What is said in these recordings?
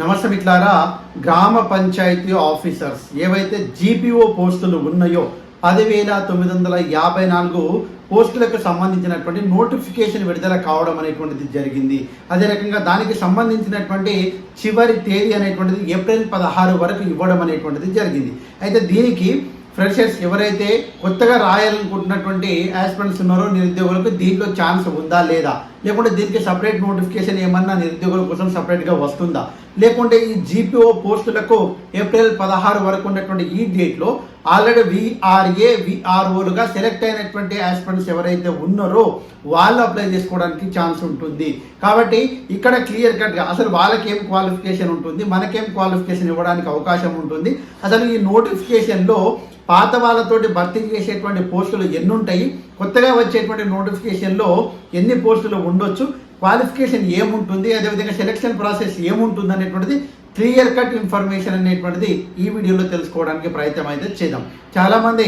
నమస్తే మిట్లారా గ్రామ పంచాయతీ ఆఫీసర్స్ ఏవైతే జీపీఓ పోస్టులు ఉన్నాయో పదివేల తొమ్మిది వందల యాభై నాలుగు పోస్టులకు సంబంధించినటువంటి నోటిఫికేషన్ విడుదల కావడం అనేటువంటిది జరిగింది. అదే రకంగా దానికి సంబంధించినటువంటి చివరి తేదీ అనేటువంటిది ఏప్రిల్ పదహారు వరకు ఇవ్వడం అనేటువంటిది జరిగింది. అయితే దీనికి ఫ్రెషర్స్ ఎవరైతే కొత్తగా రాయాలనుకుంటున్నటువంటి ఆస్పిరెంట్స్ ఉన్నారో నిరుద్యోగులకు దీంట్లో ఛాన్స్ ఉందా లేదా? లేకుంటే దీనికి సపరేట్ నోటిఫికేషన్ ఏమన్నా నిరుద్యోగుల కోసం సపరేట్గా వస్తుందా? లేకుంటే ఈ జీపీఓ పోస్టులకు ఏప్రిల్ పదహారు వరకు ఉన్నటువంటి ఈ డేట్లో ఆల్రెడీ విఆర్ఏ విఆర్ఓలుగా సెలెక్ట్ అయినటువంటి ఆస్పిరెంట్స్ ఎవరైతే ఉన్నారో వాళ్ళు అప్లై చేసుకోవడానికి ఛాన్స్ ఉంటుంది. కాబట్టి ఇక్కడ క్లియర్ కట్గా అసలు వాళ్ళకేం క్వాలిఫికేషన్ ఉంటుంది? మనకేం క్వాలిఫికేషన్ ఇవ్వడానికి అవకాశం ఉంటుంది? అసలు ఈ నోటిఫికేషన్లో పాత వాళ్ళతోటి భర్తీ చేసేటువంటి పోస్టులు ఎన్నుంటాయి కొత్తగా వచ్చేటువంటి నోటిఫికేషన్లో ఎన్ని పోస్టులు ఉండొచ్చు? క్వాలిఫికేషన్ ఏముంటుంది? అదేవిధంగా సెలక్షన్ ప్రాసెస్ ఏముంటుంది అనేటువంటిది క్లియర్ కట్ ఇన్ఫర్మేషన్ అనేటువంటిది ఈ వీడియోలో తెలుసుకోవడానికి ప్రయత్నం అయితే చేద్దాం. చాలామంది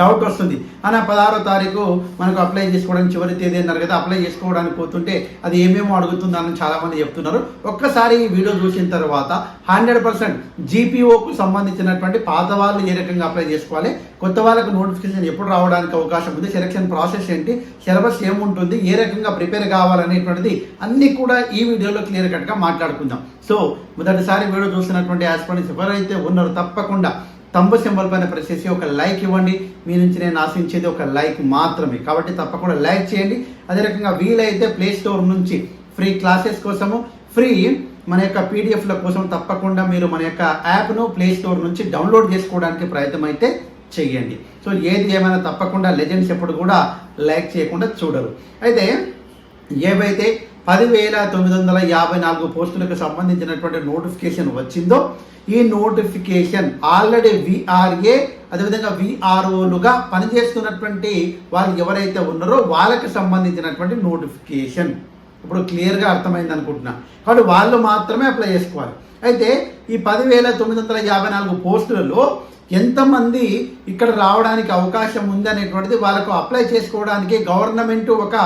డౌట్ వస్తుంది. అన్న పదహారో తారీఖు మనకు అప్లై చేసుకోవడానికి చివరి తేదీ అన్నారు కదా అప్లై చేసుకోవడానికి పోతుంటే అది ఏమేమో అడుగుతుందని చాలామంది చెప్తున్నారు. ఒక్కసారి ఈ వీడియో చూసిన తర్వాత హండ్రెడ్ పర్సెంట్ జీపీఓకు సంబంధించినటువంటి పాత వాళ్ళు ఏ రకంగా అప్లై చేసుకోవాలి కొత్త వాళ్ళకు నోటిఫికేషన్ ఎప్పుడు రావడానికి అవకాశం ఉంది సెలక్షన్ ప్రాసెస్ ఏంటి సిలబస్ ఏముంటుంది ఏ రకంగా ప్రిపేర్ కావాలనేటువంటిది అన్నీ కూడా ఈ వీడియోలో క్లియర్ కట్గా మాట్లాడుకుందాం. సో మొదటిసారి వీడియో చూసినటువంటి ఆస్పిరెంట్స్ ఎవరైతే ఉన్నారో తప్పకుండా తంబు సింబల్ పైన ప్రెస్ చేసి ఒక లైక్ ఇవ్వండి. మీ నుంచి నేను ఆశించేది ఒక లైక్ మాత్రమే. కాబట్టి తప్పకుండా లైక్ చేయండి. అదే రకంగా వీలైతే ప్లే స్టోర్ నుంచి ఫ్రీ క్లాసెస్ కోసము ఫ్రీ మన యొక్క పీడిఎఫ్ల కోసం తప్పకుండా మీరు మన యొక్క యాప్ను ప్లే స్టోర్ నుంచి డౌన్లోడ్ చేసుకోవడానికి ప్రయత్నం అయితే చెయ్యండి సో ఏది ఏమైనా తప్పకుండా లెజెండ్స్ ఎప్పుడు కూడా లైక్ చేయకుండా చూడరు. అయితే ఏవైతే పదివేల తొమ్మిది వందల యాభై నాలుగు పోస్టులకు సంబంధించినటువంటి నోటిఫికేషన్ వచ్చిందో ఈ నోటిఫికేషన్ ఆల్రెడీ విఆర్ఏ అదేవిధంగా విఆర్ఓలుగా పనిచేస్తున్నటువంటి వాళ్ళు ఎవరైతే ఉన్నారో వాళ్ళకి సంబంధించినటువంటి నోటిఫికేషన్. ఇప్పుడు క్లియర్గా అర్థమైంది అనుకుంటున్నా. కాబట్టి వాళ్ళు మాత్రమే అప్లై చేసుకోవాలి. అయితే ఈ పదివేల తొమ్మిది వందల యాభై నాలుగు పోస్టులలో ఎంతమంది ఇక్కడ రావడానికి అవకాశం ఉంది అనేటువంటిది వాళ్ళకు అప్లై చేసుకోవడానికి గవర్నమెంట్ ఒక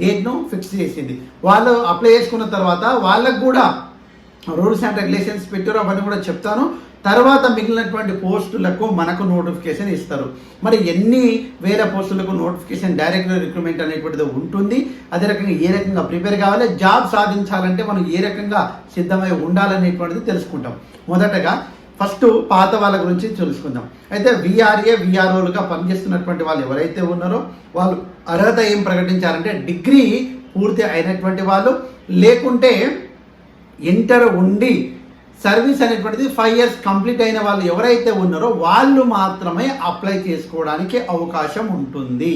డేట్ను ఫిక్స్ చేసింది. వాళ్ళు అప్లై చేసుకున్న తర్వాత వాళ్ళకు కూడా రూల్స్ అండ్ రెగ్యులేషన్స్ పెట్టారు అవన్నీ కూడా చెప్తాను. తర్వాత మిగిలినటువంటి పోస్టులకు మనకు నోటిఫికేషన్ ఇస్తారు. మరి ఎన్ని వేల పోస్టులకు నోటిఫికేషన్ డైరెక్ట్ రిక్రూట్మెంట్ అనేటువంటిది ఉంటుంది అదే రకంగా ఏ రకంగా ప్రిపేర్ కావాలి జాబ్ సాధించాలంటే మనం ఏ రకంగా సిద్ధమై ఉండాలనేటువంటిది తెలుసుకుంటాం. మొదటగా ఫస్ట్ పాత వాళ్ళ గురించి తెలుసుకుందాం. అయితే విఆర్ఏ విఆర్ఓలుగా పనిచేస్తున్నటువంటి వాళ్ళు ఎవరైతే ఉన్నారో వాళ్ళు అర్హత ఏం ప్రకటించారంటే డిగ్రీ పూర్తి అయినటువంటి వాళ్ళు లేకుంటే ఇంటర్ ఉండి సర్వీస్ అనేటువంటిది ఫైవ్ ఇయర్స్ కంప్లీట్ అయిన వాళ్ళు ఎవరైతే ఉన్నారో వాళ్ళు మాత్రమే అప్లై చేసుకోవడానికి అవకాశం ఉంటుంది.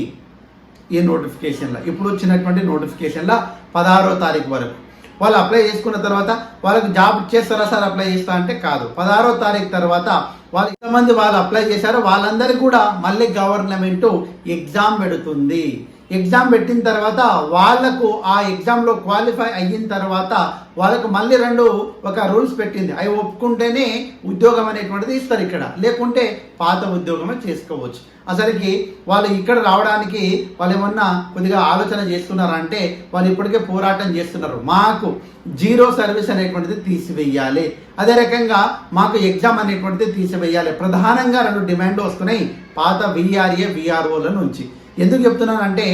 ఈ నోటిఫికేషన్లో ఇప్పుడు వచ్చినటువంటి నోటిఫికేషన్లో పదహారో తారీఖు వరకు. వాళ్ళు అప్లై చేసుకున్న తర్వాత వాళ్ళకి జాబ్ చేస్తారా సార్ అప్లై చేస్తా అంటే కాదు. పదహారో తారీఖు తర్వాత వాళ్ళు ఎంతమంది వాళ్ళు అప్లై చేశారో వాళ్ళందరికీ కూడా మళ్ళీ గవర్నమెంట్ ఎగ్జామ్ పెడుతుంది. ఎగ్జామ్ పెట్టిన తర్వాత వాళ్ళకు ఆ ఎగ్జామ్లో క్వాలిఫై అయిన తర్వాత వాళ్ళకు మళ్ళీ రెండు ఒక రూల్స్ పెట్టింది. అవి ఒప్పుకుంటేనే ఉద్యోగం అనేటువంటిది ఇస్తారు ఇక్కడ. లేకుంటే పాత ఉద్యోగమే చేసుకోవచ్చు. అసలుకి వాళ్ళు ఇక్కడ రావడానికి వాళ్ళు ఏమన్నా కొద్దిగా ఆలోచన చేస్తున్నారంటే వాళ్ళు ఇప్పటికే పోరాటం చేస్తున్నారు. మాకు జీరో సర్వీస్ అనేటువంటిది తీసివేయాలి. అదే రకంగా మాకు ఎగ్జామ్ అనేటువంటిది తీసివేయాలి. ప్రధానంగా రెండు డిమాండ్లు వస్తున్నాయి. పాత విఆర్ఏ విఆర్ఓల నుంచి. ఎందుకు చెప్తున్నానంటే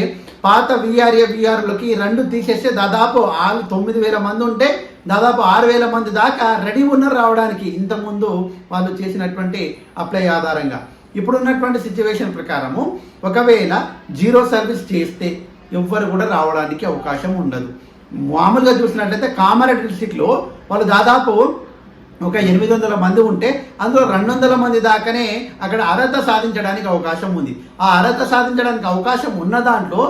పాత విఆర్ఏ విఆర్లకి రెండు తీసేస్తే దాదాపు ఆరు తొమ్మిది వేల మంది ఉంటే దాదాపు ఆరు వేల మంది దాకా రెడీ ఉన్నారు రావడానికి. ఇంతకుముందు వాళ్ళు చేసినటువంటి అప్లై ఆధారంగా. ఇప్పుడున్నటువంటి సిచ్యువేషన్ ప్రకారము ఒకవేళ జీరో సర్వీస్ చేస్తే ఎవ్వరు కూడా రావడానికి అవకాశం ఉండదు. మామూలుగా చూసినట్లయితే కామారెడ్డి డిస్టిక్లో వాళ్ళు దాదాపు ఒక ఎనిమిది వందల మంది ఉంటే అందులో రెండు వందల మంది దాకానే అక్కడ అర్హత సాధించడానికి అవకాశం ఉంది. ఆ అర్హత సాధించడానికి అవకాశం ఉన్న దాంట్లో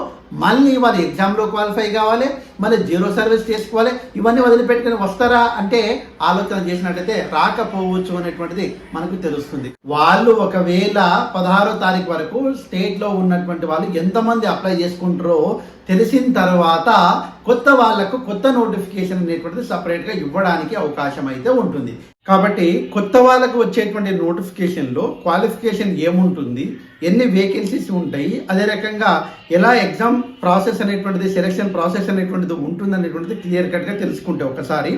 మళ్ళీ వాళ్ళు ఎగ్జామ్లో క్వాలిఫై కావాలి మళ్ళీ జీరో సర్వీస్ చేసుకోవాలి ఇవన్నీ వదిలిపెట్టుకుని వస్తారా అంటే ఆలోచన చేసినట్టయితే రాకపోవచ్చు అనేటువంటిది మనకు తెలుస్తుంది. వాళ్ళు ఒకవేళ పదహారో తారీఖు వరకు స్టేట్లో ఉన్నటువంటి వాళ్ళు ఎంతమంది అప్లై చేసుకుంటారో తెలిసిన తర్వాత కొత్త వాళ్ళకు కొత్త నోటిఫికేషన్ అనేటువంటిది సపరేట్గా ఇవ్వడానికి అవకాశం అయితే ఉంటుంది. కాబట్టి కొత్త వాళ్ళకు వచ్చేటువంటి నోటిఫికేషన్లో క్వాలిఫికేషన్ ఏముంటుంది ఎన్ని వేకెన్సీస్ ఉంటాయి అదే రకంగా ఎలా ఎగ్జామ్ ప్రాసెస్ అనేటువంటిది సెలక్షన్ ప్రాసెస్ అనేటువంటిది ఉంటుంది అనేటువంటిది క్లియర్ కట్గా తెలుసుకుంటే ఒకసారి.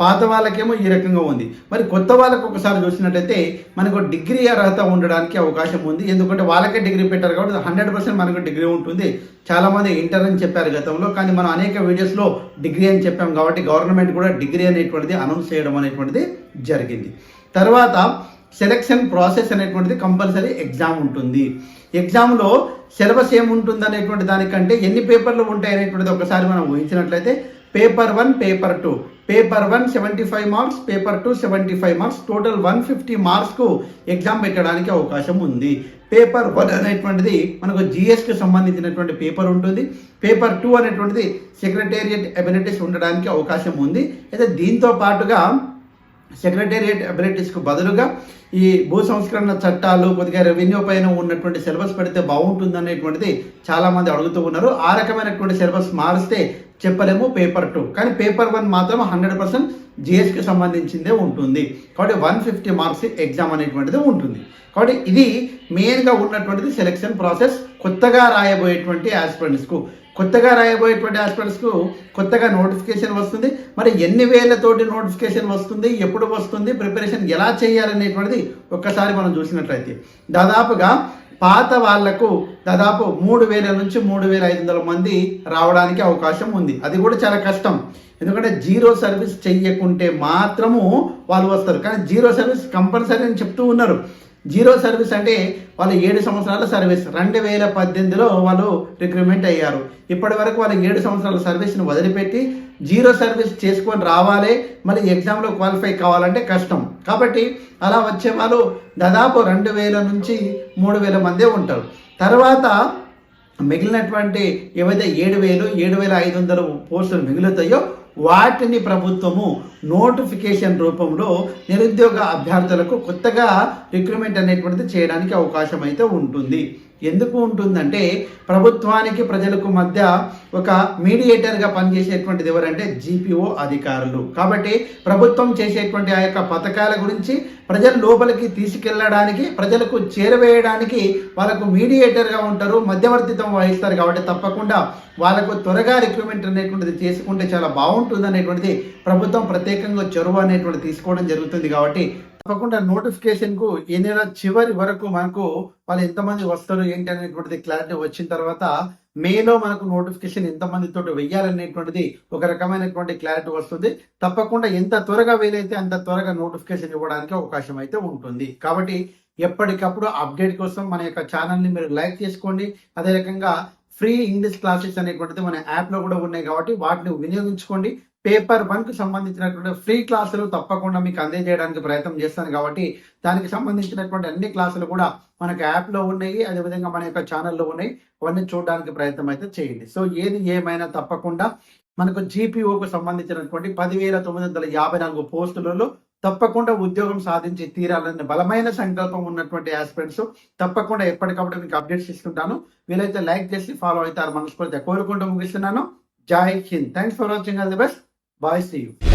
పాత వాళ్ళకేమో ఈ రకంగా ఉంది. మరి కొత్త వాళ్ళకు ఒకసారి చూసినట్లయితే మనకు డిగ్రీ అర్హత ఉండడానికి అవకాశం ఉంది. ఎందుకంటే వాళ్ళకే డిగ్రీ పెట్టారు కాబట్టి హండ్రెడ్ పర్సెంట్ మనకు డిగ్రీ ఉంటుంది. చాలామంది ఇంటర్ అని చెప్పారు గతంలో కానీ మనం అనేక వీడియోస్లో డిగ్రీ అని చెప్పాం కాబట్టి గవర్నమెంట్ కూడా డిగ్రీ అనేటువంటిది అనౌన్స్ చేయడం అనేటువంటిది జరిగింది. తర్వాత సెలక్షన్ ప్రాసెస్ అనేటువంటిది కంపల్సరీ ఎగ్జామ్ ఉంటుంది. ఎగ్జామ్లో సిలబస్ ఏముంటుంది అనేటువంటి దానికంటే ఎన్ని పేపర్లు ఉంటాయి అనేటువంటిది ఒకసారి మనం ఊహించినట్లయితే paper one paper two paper one seventy five marks paper two seventy five marks total one fifty మార్క్స్కు exam పెట్టడానికి అవకాశం ఉంది. పేపర్ వన్ అనేటువంటిది మనకు జిఎస్కి సంబంధించినటువంటి పేపర్ ఉంటుంది. పేపర్ టూ అనేటువంటిది సెక్రటేరియట్ అబిలిటీస్ ఉండడానికి అవకాశం ఉంది. అయితే దీంతో పాటుగా సెక్రటేరియట్ అబిలిటీస్కు బదులుగా ఈ భూ సంస్కరణ చట్టాలు కొద్దిగా రెవెన్యూ పైన ఉన్నటువంటి సిలబస్ పెడితే బాగుంటుంది అనేటువంటిది చాలామంది అడుగుతూ ఉన్నారు. ఆ రకమైనటువంటి సిలబస్ మారిస్తే చెప్పలేము పేపర్ టూ కానీ పేపర్ వన్ మాత్రం హండ్రెడ్ పర్సెంట్ జిఎస్కి సంబంధించిందే ఉంటుంది. కాబట్టి వన్ ఫిఫ్టీ మార్క్స్ ఎగ్జామ్ అనేటువంటిది ఉంటుంది. కాబట్టి ఇది మెయిన్గా ఉన్నటువంటిది సెలెక్షన్ ప్రాసెస్ కొత్తగా రాయబోయేటువంటి ఆస్పిరెంట్స్కు కొత్తగా రాయబోయేటువంటి ఆస్పిరెంట్స్కు కొత్తగా నోటిఫికేషన్ వస్తుంది. మరి ఎన్ని వేలతోటి నోటిఫికేషన్ వస్తుంది ఎప్పుడు వస్తుంది ప్రిపరేషన్ ఎలా చేయాలనేటువంటిది ఒక్కసారి మనం చూసినట్లయితే. దాదాపుగా పాత వాళ్ళకు దాదాపు మూడు వేల నుంచి మూడు వేల ఐదు వందల మంది రావడానికి అవకాశం ఉంది. అది కూడా చాలా కష్టం. ఎందుకంటే జీరో సర్వీస్ చెయ్యకుంటే మాత్రము వాళ్ళు వస్తారు. కానీ జీరో సర్వీస్ కంపల్సరీ అని చెప్తూ ఉన్నారు. జీరో సర్వీస్ అంటే వాళ్ళు ఏడు సంవత్సరాల సర్వీస్. రెండు వేల పద్దెనిమిదిలో వాళ్ళు రిక్రూట్మెంట్ అయ్యారు. ఇప్పటి వరకు వాళ్ళు ఏడు సంవత్సరాల సర్వీస్ని వదిలిపెట్టి జీరో సర్వీస్ చేసుకొని రావాలి. మళ్ళీ ఎగ్జామ్లో క్వాలిఫై కావాలంటే కష్టం. కాబట్టి అలా వచ్చే వాళ్ళు దాదాపు రెండు వేల నుంచి మూడు వేల మందే ఉంటారు. తర్వాత మిగిలినటువంటి ఏవైతే ఏడు వేలు ఏడు వేల ఐదు వందల పోస్టులు మిగులుతాయో వాటిని ప్రభుత్వము నోటిఫికేషన్ రూపంలో నిరుద్యోగ అభ్యర్థులకు కొత్తగా రిక్రూట్మెంట్ అనేటువంటిది చేయడానికి అవకాశం అయితే ఉంటుంది. ఎందుకు ఉంటుందంటే ప్రభుత్వానికి ప్రజలకు మధ్య ఒక మీడియేటర్గా పనిచేసేటువంటిది ఎవరంటే జీపీఓ అధికారులు. కాబట్టి ప్రభుత్వం చేసేటువంటి ఆ యొక్క పథకాల గురించి ప్రజల లోపలికి తీసుకెళ్ళడానికి ప్రజలకు చేరవేయడానికి వాళ్ళకు మీడియేటర్గా ఉంటారు మధ్యవర్తిత్వం వహిస్తారు. కాబట్టి తప్పకుండా వాళ్ళకు త్వరగా రిక్రూట్మెంట్ అనేటువంటిది చేసుకుంటే చాలా బాగుంటుంది అనేటువంటిది ప్రభుత్వం ప్రత్యేకంగా చొరవ అనేటువంటిది తీసుకోవడం జరుగుతుంది. కాబట్టి తప్పకుండా నోటిఫికేషన్కు ఈ నెల చివరి వరకు మనకు వాళ్ళు ఎంతమంది వస్తారు ఏంటి అనేటువంటిది క్లారిటీ వచ్చిన తర్వాత మేలో మనకు నోటిఫికేషన్ ఎంతమంది తోటి వెయ్యాలనేటువంటిది ఒక రకమైనటువంటి క్లారిటీ వస్తుంది. తప్పకుండా ఎంత త్వరగా వీలైతే అంత త్వరగా నోటిఫికేషన్ ఇవ్వడానికి అవకాశం అయితే ఉంటుంది. కాబట్టి ఎప్పటికప్పుడు అప్డేట్ కోసం మన యొక్క ఛానల్ని మీరు లైక్ చేసుకోండి. అదే రకంగా ఫ్రీ ఇంగ్లీష్ క్లాసెస్ అనేటువంటిది మన యాప్లో కూడా ఉన్నాయి కాబట్టి వాటిని వినియోగించుకోండి. పేపర్ వన్కు సంబంధించినటువంటి ఫ్రీ క్లాసులు తప్పకుండా మీకు అందజేయడానికి ప్రయత్నం చేస్తాను కాబట్టి దానికి సంబంధించినటువంటి అన్ని క్లాసులు కూడా మనకు యాప్లో ఉన్నాయి అదేవిధంగా మన యొక్క ఛానల్లో ఉన్నాయి. అవన్నీ చూడడానికి ప్రయత్నం అయితే చేయండి. సో ఏది ఏమైనా తప్పకుండా మనకు జీపీఓకు సంబంధించినటువంటి పదివేల తొమ్మిది వందల యాభై నాలుగు పోస్టులలో తప్పకుండా ఉద్యోగం సాధించి తీరాలని బలమైన సంకల్పం ఉన్నటువంటి ఆస్పిరెంట్స్ తప్పకుండా ఎప్పటికప్పుడు మీకు అప్డేట్స్ ఇస్తుంటాను. వీలైతే లైక్ చేసి ఫాలో అవుతారు మనస్ఫూర్తిగా కోరుకుంటూ ముగిస్తున్నాను. Jai Hind. Thanks for watching all the best Bye, Steve.